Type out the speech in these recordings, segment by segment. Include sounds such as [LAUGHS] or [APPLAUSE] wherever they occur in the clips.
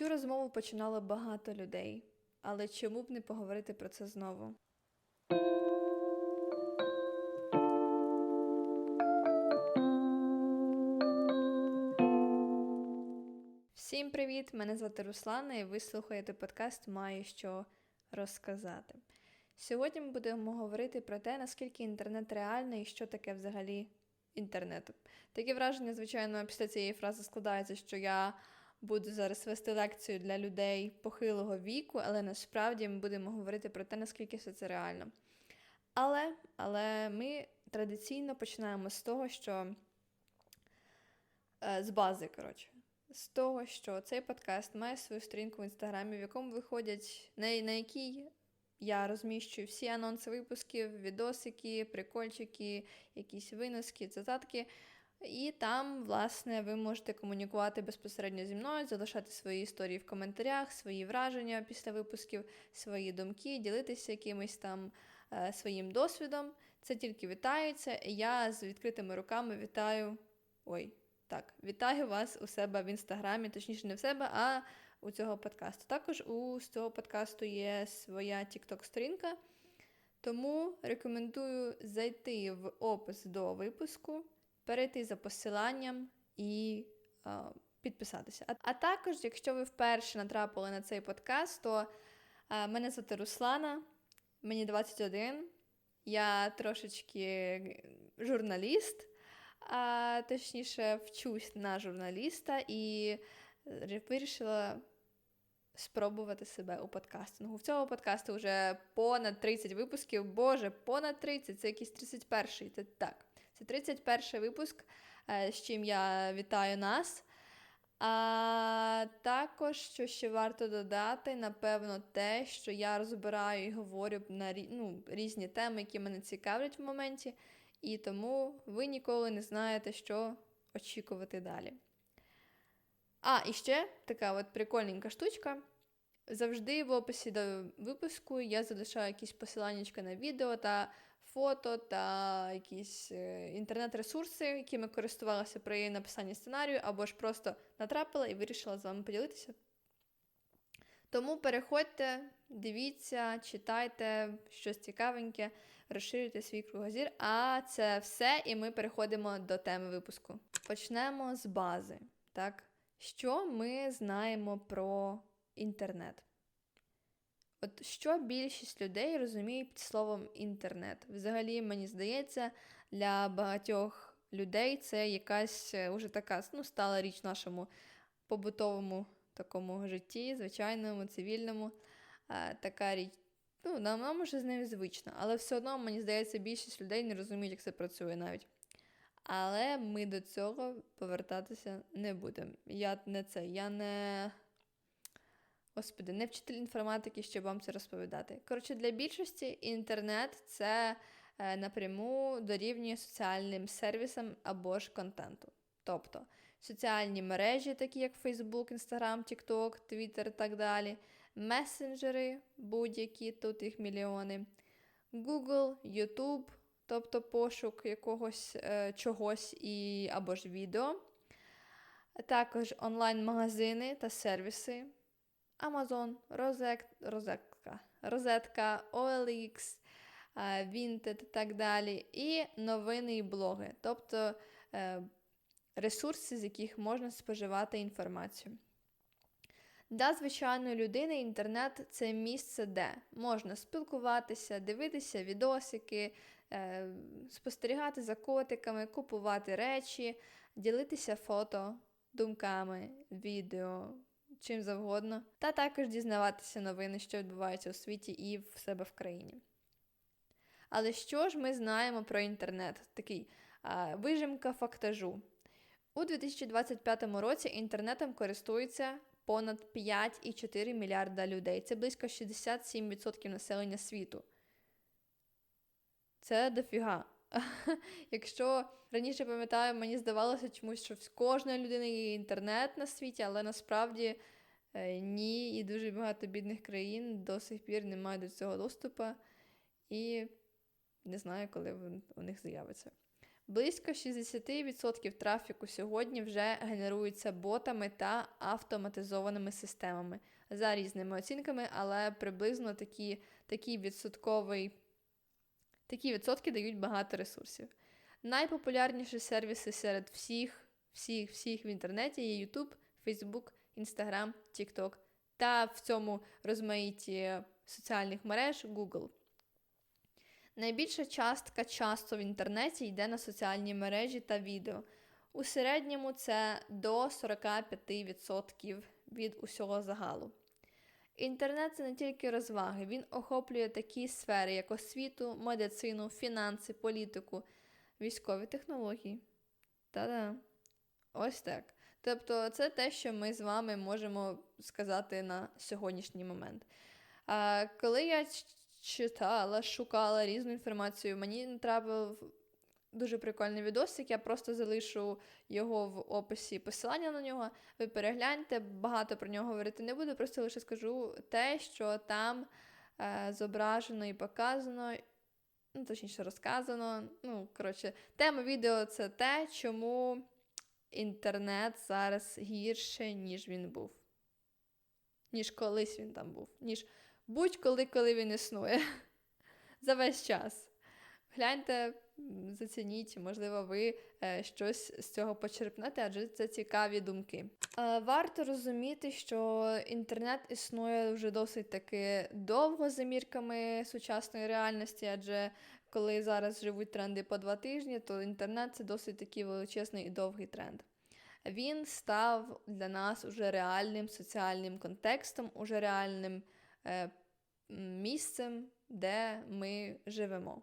Цю розмову починало багато людей, але чому б не поговорити про це знову? Всім привіт! Мене звати Руслана, і ви слухаєте подкаст Маю що розказати. Сьогодні ми будемо говорити про те, наскільки інтернет реальний і що таке взагалі інтернет. Таке враження, звичайно, після цієї фрази складається, що я буду зараз вести лекцію для людей похилого віку, але насправді ми будемо говорити про те, наскільки все це реально. Але, але ми традиційно починаємо з того, що е, з бази, коротше. З того, що цей подкаст має свою сторінку в інстаграмі, в якому виходять, на, на якій я розміщую всі анонси випусків, відосики, прикольчики, якісь виноски, цитатки. І там, власне, ви можете комунікувати безпосередньо зі мною, залишати свої історії в коментарях, свої враження після випусків, свої думки, ділитися якимось там е, своїм досвідом. Це тільки вітається. Я з відкритими руками вітаю. Ой, так, вітаю вас у себе в інстаграмі, точніше, не в себе, а у цього подкасту. Також у цього подкасту є своя TikTok-сторінка, тому рекомендую зайти в опис до випуску, перейти за посиланням і а, підписатися. А, а також, якщо ви вперше натрапили на цей подкаст, то а, мене звати Руслана, мені 21, я трошечки журналіст. А точніше, вчусь на журналіста і вирішила спробувати себе у подкастингу. В цього подкасту вже понад 30 випусків. Боже, понад 30, це якийсь 31-й. Це так. Це 31-й випуск, з чим я вітаю нас. А також, що ще варто додати, напевно, те, що я розбираю і говорю на ну, різні теми, які мене цікавлять в моменті, і тому ви ніколи не знаєте, що очікувати далі. А, і ще така от прикольненька штучка. Завжди в описі до випуску я залишаю якісь посилання на відео та фото та якісь е, інтернет-ресурси, якими користувалася при написанні сценарію, або ж просто натрапила і вирішила з вами поділитися. Тому переходьте, дивіться, читайте щось цікавеньке, розширюйте свій кругозір. А це все, і ми переходимо до теми випуску. Почнемо з бази. Так? Що ми знаємо про інтернет? От що більшість людей розуміє під словом інтернет? Взагалі, мені здається, для багатьох людей це якась е, уже така ну, стала річ в нашому побутовому такому житті, звичайному, цивільному. Така річ. Ну, нам, нам уже з нею звично, але все одно, мені здається, більшість людей не розуміють, як це працює навіть. Але ми до цього повертатися не будемо. Я не це, я не. Господи, не вчитель інформатики, щоб вам це розповідати. Коротше, для більшості інтернет це е, напряму дорівнює соціальним сервісам або ж контенту. Тобто соціальні мережі, такі як Facebook, Instagram, TikTok, Twitter і так далі, месенджери, будь-які, тут їх мільйони, Google, YouTube, тобто пошук якогось е, чогось і, або ж відео, також онлайн-магазини та сервіси. Amazon, Розет, розетка, розетка, OLX, Vinted і так далі. І новини і блоги, тобто е, ресурси, з яких можна споживати інформацію. Для звичайної людини інтернет це місце, де можна спілкуватися, дивитися відосики, е, спостерігати за котиками, купувати речі, ділитися фото, думками, відео чим завгодно, та також дізнаватися новини, що відбуваються у світі і в себе в країні. Але що ж ми знаємо про інтернет? Такий а, вижимка фактажу. У 2025 році інтернетом користується понад 5,4 мільярда людей. Це близько 67% населення світу. Це дофіга. [LAUGHS] Якщо раніше пам'ятаю, мені здавалося чомусь, що в кожної людини є інтернет на світі, але насправді е, ні, і дуже багато бідних країн до сих пір не мають до цього доступу, і не знаю, коли у них з'явиться. Близько 60% трафіку сьогодні вже генерується ботами та автоматизованими системами за різними оцінками, але приблизно такі, відсотковий, такі відсотки дають багато ресурсів. Найпопулярніші сервіси серед всіх, всіх, всіх в інтернеті є YouTube, Facebook, Instagram, TikTok та в цьому розмаїтті соціальних мереж Google. Найбільша частка часу в інтернеті йде на соціальні мережі та відео. У середньому це до 45% від усього загалу. Інтернет це не тільки розваги, він охоплює такі сфери, як освіту, медицину, фінанси, політику, військові технології. Та-да, ось так. Тобто, це те, що ми з вами можемо сказати на сьогоднішній момент. Коли я читала, шукала різну інформацію, мені натрапив дуже прикольний відосик, я просто залишу його в описі посилання на нього. Ви перегляньте, багато про нього говорити не буду, просто лише скажу те, що там е, зображено і показано. Ну, точніше, розказано. Ну, коротше, тема відео це те, чому інтернет зараз гірше, ніж він був. Ніж колись він там був. Ніж будь-коли, коли він існує. [LAUGHS] За весь час. Гляньте, зацініть, можливо, ви е, щось з цього почерпнете, адже це цікаві думки. Е, варто розуміти, що інтернет існує вже досить таки довго за мірками сучасної реальності, адже коли зараз живуть тренди по два тижні, то інтернет це досить такий величезний і довгий тренд. Він став для нас уже реальним соціальним контекстом, уже реальним е, місцем, де ми живемо.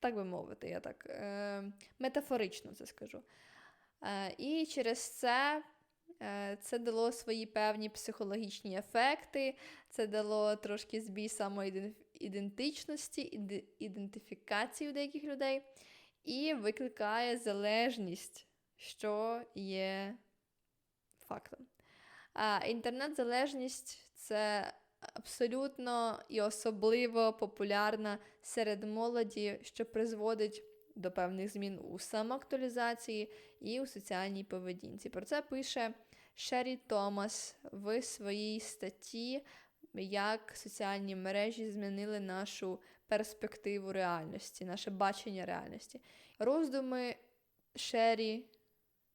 Так би мовити, я так е, метафорично це скажу. Е, І через це е, це дало свої певні психологічні ефекти, це дало трошки збій самоідентичності, ідентифікації у деяких людей, і викликає залежність, що є фактом. А інтернет-залежність це абсолютно і особливо популярна серед молоді, що призводить до певних змін у самоактуалізації і у соціальній поведінці. Про це пише Шері Томас в своїй статті, як соціальні мережі змінили нашу перспективу реальності, наше бачення реальності. Роздуми Шері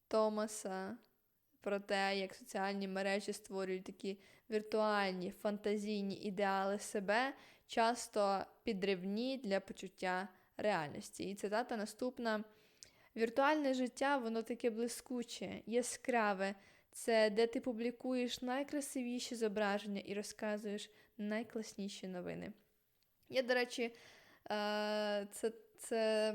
Томаса про те, як соціальні мережі створюють такі віртуальні фантазійні ідеали себе, часто підривні для почуття реальності. І цитата наступна: віртуальне життя, воно таке блискуче, яскраве. Це де ти публікуєш найкрасивіші зображення і розказуєш найкласніші новини. Я, до речі, е, це це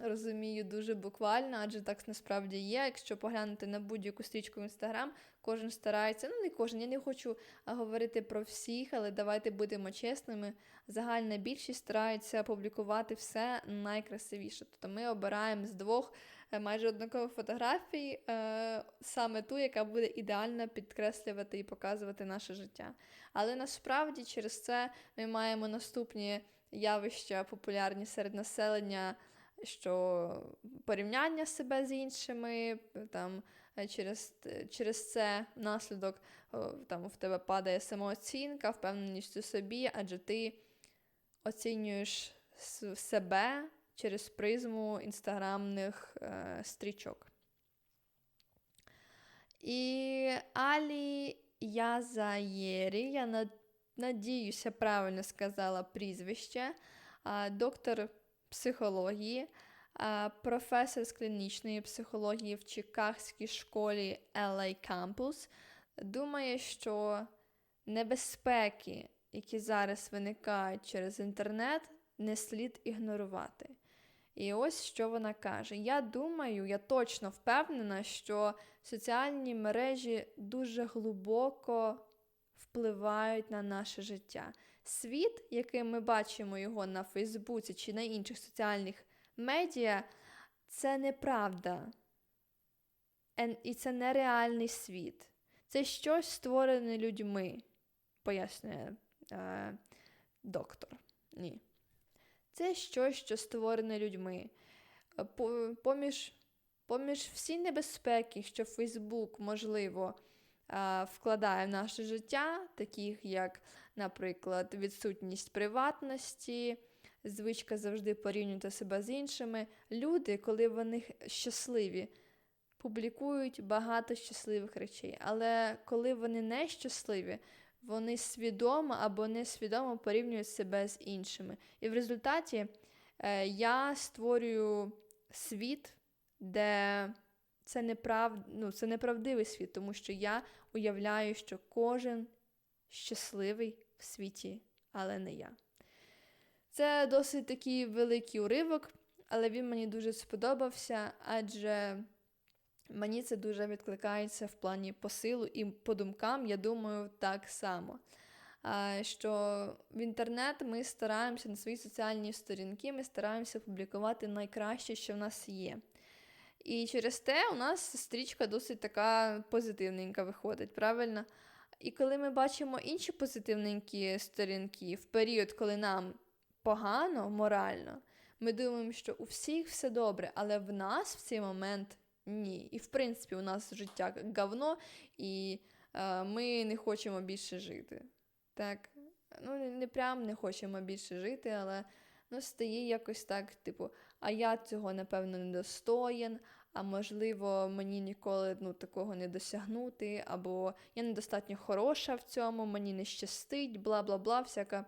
розумію дуже буквально, адже так насправді є. Якщо поглянути на будь-яку стрічку в інстаграм, кожен старається. Ну, не кожен, я не хочу говорити про всіх, але давайте будемо чесними. Загальна більшість старається публікувати все найкрасивіше. Тобто ми обираємо з двох е, майже однакових фотографій, е, саме ту, яка буде ідеально підкреслювати і показувати наше життя. Але насправді через це ми маємо наступні явища популярні серед населення що порівняння себе з іншими, там через через це наслідок там у тебе падає самооцінка, впевненість у собі, адже ти оцінюєш себе через призму інстаграмних е, стрічок. І Алі Язаєрі, я надіюся, правильно сказала прізвище, доктор психології, професор з клінічної психології в Чикагській школі LA Campus, думає, що небезпеки, які зараз виникають через інтернет, не слід ігнорувати. І ось що вона каже: Я думаю, я точно впевнена, що соціальні мережі дуже глибоко впливають на наше життя. Світ, який ми бачимо його на Фейсбуці чи на інших соціальних медіа, це неправда. І це нереальний світ. Це щось створене людьми, пояснює е, доктор. Ні. Це щось, що створене людьми. е, поміж, поміж всі небезпеки, що Фейсбук, можливо, вкладає в наше життя, таких як, наприклад, відсутність приватності, звичка завжди порівнювати себе з іншими. Люди, коли вони щасливі, публікують багато щасливих речей. Але коли вони не щасливі, вони свідомо або несвідомо порівнюють себе з іншими. І в результаті е, я створюю світ, де це, неправ... ну, це неправдивий світ, тому що я уявляю, що кожен щасливий в світі, але не я. Це досить такий великий уривок, але він мені дуже сподобався, адже мені це дуже відкликається в плані посилу і по думкам, я думаю, так само. Що в інтернет ми стараємося на свої соціальні сторінки, ми стараємося публікувати найкраще, що в нас є. І через те у нас стрічка досить така позитивненька виходить, правильно? І коли ми бачимо інші позитивненькі сторінки в період, коли нам погано морально, ми думаємо, що у всіх все добре, але в нас в цей момент ні. І в принципі, у нас життя говно, і е, ми не хочемо більше жити. Так, ну не- прям не хочемо більше жити, але ну, стає якось так, типу, а я цього, напевно, не достоєн, а можливо, мені ніколи ну, такого не досягнути, або я недостатньо хороша в цьому, мені не щастить, бла бла бла, всяка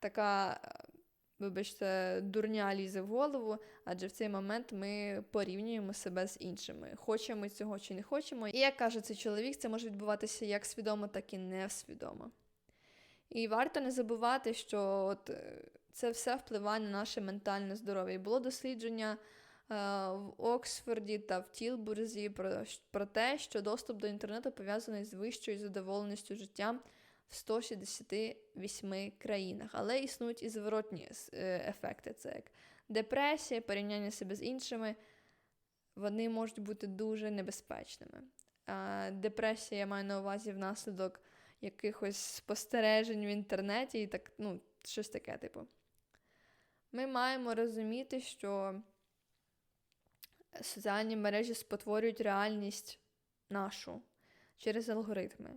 така, е, вибачте, дурня лізе в голову, адже в цей момент ми порівнюємо себе з іншими. Хочемо цього чи не хочемо. І як каже цей чоловік, це може відбуватися як свідомо, так і невсвідомо. І варто не забувати, що от е, це все впливає на наше ментальне здоров'я. І було дослідження е, в Оксфорді та в Тілбурзі про, про те, що доступ до інтернету пов'язаний з вищою задоволеністю життям в 168 країнах. Але існують і зворотні е, ефекти. Це як депресія, порівняння себе з іншими. Вони можуть бути дуже небезпечними. Депресія я маю на увазі внаслідок якихось спостережень в інтернеті і так, ну, щось таке, типу. Ми маємо розуміти, що соціальні мережі спотворюють реальність нашу через алгоритми.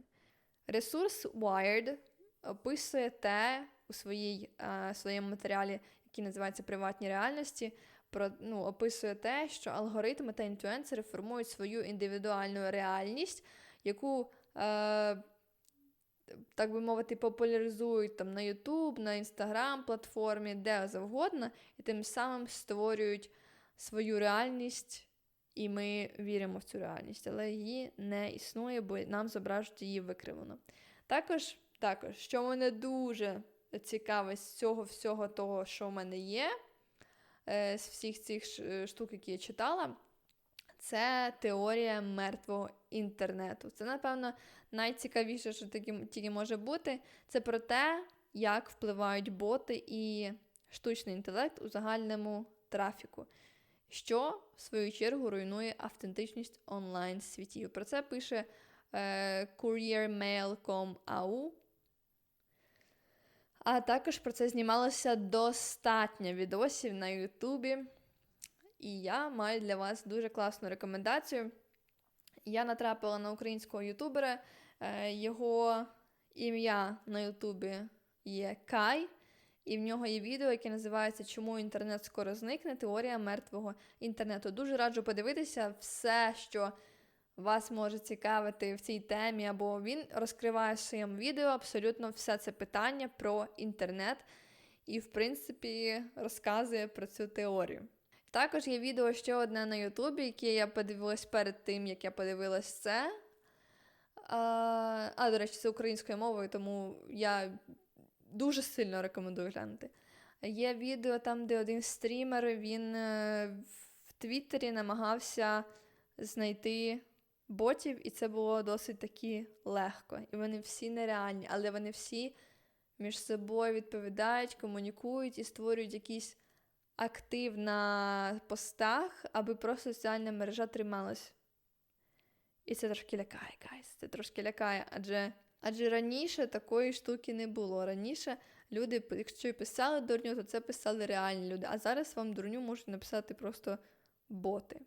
Ресурс Wired описує те у своїй, е, своєму матеріалі, який називається Приватні реальності, про, ну, описує те, що алгоритми та інфлюенсери формують свою індивідуальну реальність, яку, е, так би мовити, популяризують там на YouTube, на Instagram платформі, де завгодно, і тим самим створюють свою реальність, і ми віримо в цю реальність, але її не існує, бо нам зображують її викривлено. Також, також, що мене дуже цікавить з цього всього того, що в мене є, е, з всіх цих штук, які я читала, це теорія мертвого інтернету. Це, напевно, найцікавіше, що таки, тільки може бути. Це про те, як впливають боти і штучний інтелект у загальному трафіку, що, в свою чергу, руйнує автентичність онлайн світів. Про це пише е, couriermail.com.au. А також про це знімалося достатньо відосів на Ютубі. І я маю для вас дуже класну рекомендацію. Я натрапила на українського ютубера. Е, Його ім'я на Ютубі є Кай, і в нього є відео, яке називається Чому інтернет скоро зникне? Теорія мертвого інтернету. Дуже раджу подивитися все, що вас може цікавити в цій темі, або він розкриває в своєму відео абсолютно все це питання про інтернет і, в принципі, розказує про цю теорію. Також є відео ще одне на Ютубі, яке я подивилась перед тим, як я подивилась це. А, а, до речі, це українською мовою, тому я дуже сильно рекомендую глянути. Є відео там, де один стрімер він е, в Твіттері намагався знайти ботів, і це було досить таки легко. І вони всі нереальні, але вони всі між собою відповідають, комунікують і створюють якийсь актив на постах, аби просто соціальна мережа трималась. І це трошки лякає, гайс. Це трошки лякає, адже, адже раніше такої штуки не було. Раніше люди, якщо і писали дурню, то це писали реальні люди. А зараз вам дурню можуть написати просто боти.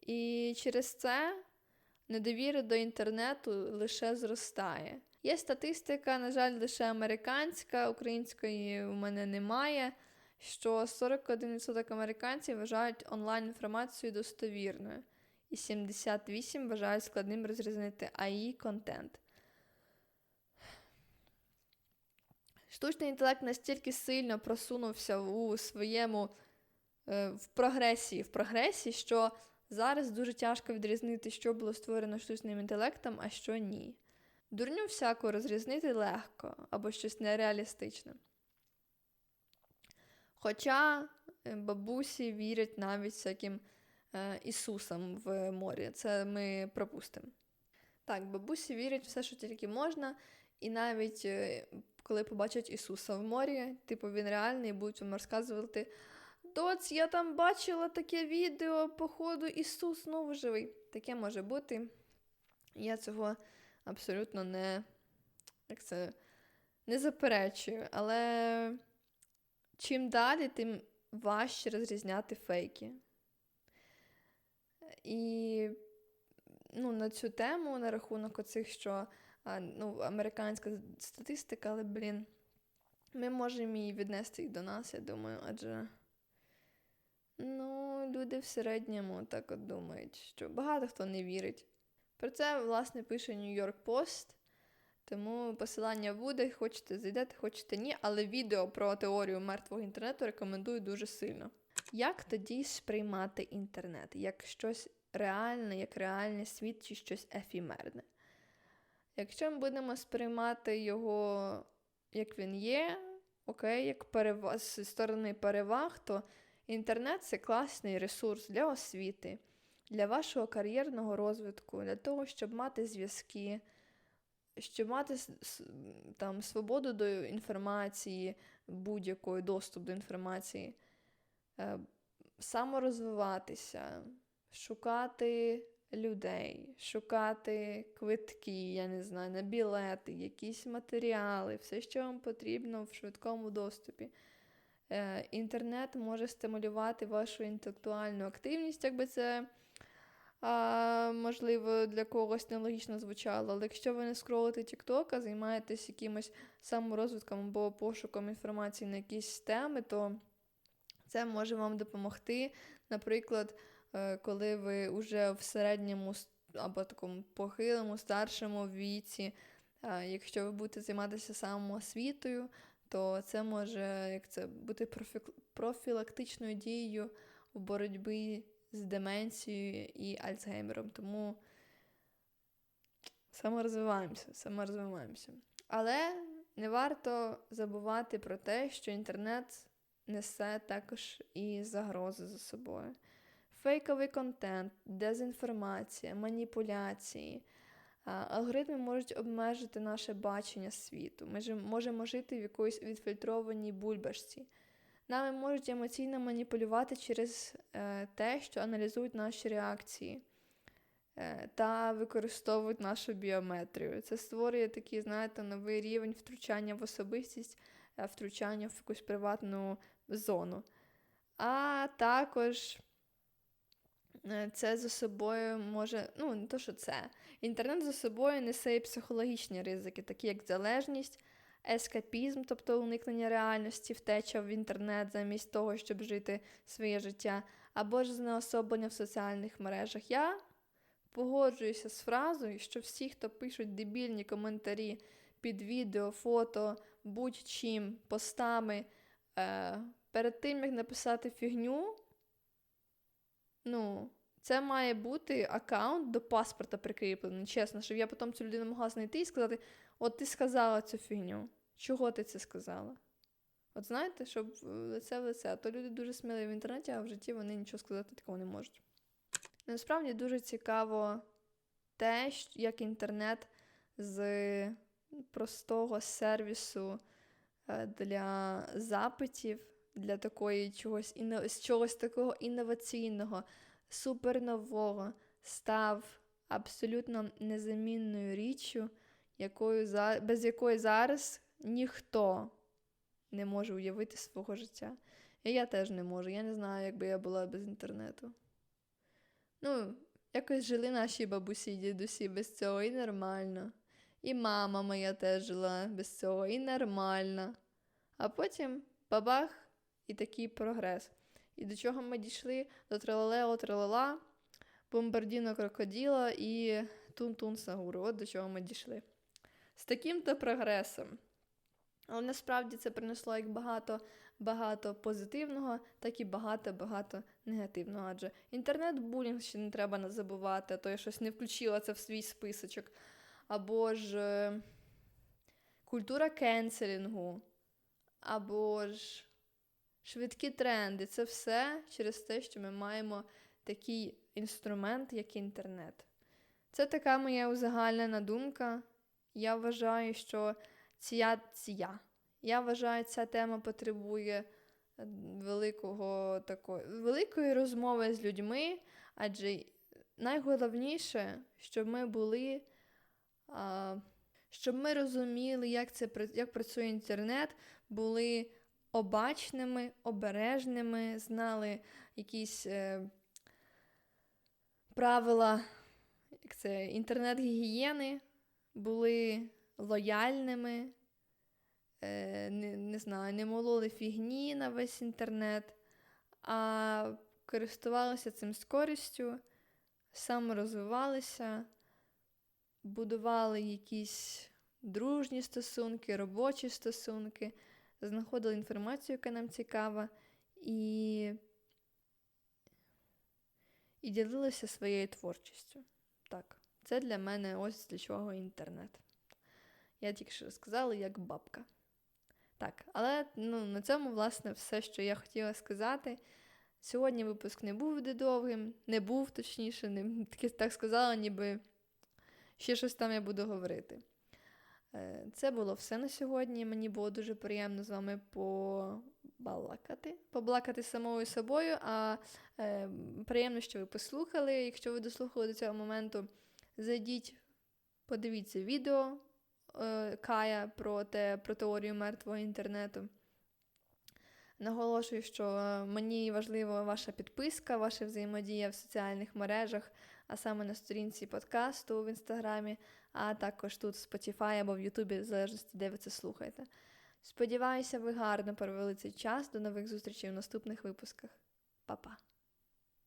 І через це недовіра до інтернету лише зростає. Є статистика, на жаль, лише американська, української у мене немає. Що 41% американців вважають онлайн-інформацію достовірною, і 78% вважають складним розрізнити АІ контент. Штучний інтелект настільки сильно просунувся у своєму е, в прогресії, в прогресі, що зараз дуже тяжко відрізнити, що було створено штучним інтелектом, а що ні. Дурню всяку розрізнити легко або щось нереалістичне. Хоча е, бабусі вірять навіть всяким е, Ісусам в морі, це ми пропустимо. Так, бабусі вірять все, що тільки можна, і навіть е, коли побачать Ісуса в морі, типу він реальний, будуть вам розказувати. Доць, я там бачила таке відео, походу, Ісус знову живий. Таке може бути. Я цього абсолютно не як це, не заперечую. Але чим далі, тим важче розрізняти фейки. І ну, на цю тему, на рахунок оцих, що ну, американська статистика, але, блін, ми можемо її віднести і до нас, я думаю, адже ну, люди в середньому так от думають, що багато хто не вірить. Про це, власне, пише York Post. Тому посилання буде, хочете зайдете, хочете ні, але відео про теорію мертвого інтернету рекомендую дуже сильно. Як тоді сприймати інтернет? Як щось реальне, як реальний світ чи щось ефімерне? Якщо ми будемо сприймати його, як він є, окей, як переваг, з сторони переваг, то інтернет це класний ресурс для освіти, для вашого кар'єрного розвитку, для того, щоб мати зв'язки щоб мати там свободу до інформації, будь-якої доступ до інформації, е, саморозвиватися, шукати людей, шукати квитки, я не знаю, на білети, якісь матеріали, все, що вам потрібно в швидкому доступі. Е, інтернет може стимулювати вашу інтелектуальну активність, якби це а, можливо, для когось нелогічно звучало, але якщо ви не скролите TikTok, а займаєтесь якимось саморозвитком або пошуком інформації на якісь теми, то це може вам допомогти. Наприклад, е, коли ви вже в середньому або такому похилому, старшому віці, якщо ви будете займатися самоосвітою, то це може як це, бути профілактичною дією в боротьбі з деменцією і Альцгеймером. Тому саморозвиваємося, саморозвиваємося. Але не варто забувати про те, що інтернет несе також і загрози за собою. Фейковий контент, дезінформація, маніпуляції. Алгоритми можуть обмежити наше бачення світу. Ми ж можемо жити в якоїсь відфільтрованій бульбашці. Нами можуть емоційно маніпулювати через е, те, що аналізують наші реакції е, та використовують нашу біометрію. Це створює такий, знаєте, новий рівень втручання в особистість, е, втручання в якусь приватну зону. А також це за собою може, ну, не то, що це. Інтернет за собою несе і психологічні ризики, такі як залежність ескапізм, тобто уникнення реальності, втеча в інтернет замість того, щоб жити своє життя, або ж знеособлення в соціальних мережах. Я погоджуюся з фразою, що всі, хто пишуть дебільні коментарі під відео, фото, будь-чим, постами, е, перед тим, як написати фігню, ну. Це має бути аккаунт до паспорта прикріплений, чесно, щоб я потім цю людину могла знайти і сказати: от ти сказала цю фігню. Чого ти це сказала? От знаєте, щоб лице в лице, а то люди дуже сміливі в інтернеті, а в житті вони нічого сказати такого не можуть. Насправді дуже цікаво те, як інтернет з простого сервісу е, для запитів, для такої чогось з чогось такого інноваційного, супернового став абсолютно незамінною річчю, якою, без якої зараз ніхто не може уявити свого життя. І я теж не можу. Я не знаю, як би я була без інтернету. Ну, якось жили наші бабусі і дідусі без цього, і нормально. І мама моя теж жила без цього, і нормально. А потім бабах і такий прогрес. І до чого ми дійшли? До тралалео тралала, бомбардіно крокоділа і тун-тун сагуру. От до чого ми дійшли. З таким-то прогресом. Але насправді це принесло як багато багато позитивного, так і багато-багато негативного. Адже інтернет-булінг ще не треба забувати, а то я щось не включила це в свій списочок. Або ж е, культура кенселінгу, або ж швидкі тренди. Це все через те, що ми маємо такий інструмент, як інтернет. Це така моя узагальнена думка. Я вважаю, що ця, ця, я вважаю, ця тема потребує е, великого такої, великої розмови з людьми, адже найголовніше, щоб ми були, а, щоб ми розуміли, як, це, як працює інтернет, були обачними, обережними, знали якісь е, правила як це, інтернет-гігієни, були лояльними, е, не, не знаю, не мололи фігні на весь інтернет, а користувалися цим з користю, саморозвивалися, будували якісь дружні стосунки, робочі стосунки, знаходили інформацію, яка нам цікава, і, і ділилися своєю творчістю. Так, це для мене ось для чого інтернет. Я тільки що сказала, як бабка. Так, але ну, на цьому, власне, все, що я хотіла сказати. Сьогодні випуск не був буде довгим, не був, точніше, не, так сказала, ніби ще щось там я буду говорити. Е, Це було все на сьогодні. Мені було дуже приємно з вами побалакати, поблакати з самою собою. А е, приємно, що ви послухали. Якщо ви дослухали до цього моменту, зайдіть, подивіться відео е, Кая про, те, про теорію мертвого інтернету. Наголошую, що е, мені важлива ваша підписка, ваша взаємодія в соціальних мережах, а саме на сторінці подкасту в інстаграмі, а також тут в Spotify або в Ютубі, в залежності, де ви це слухаєте. Сподіваюся, ви гарно провели цей час. До нових зустрічей в наступних випусках. Па-па!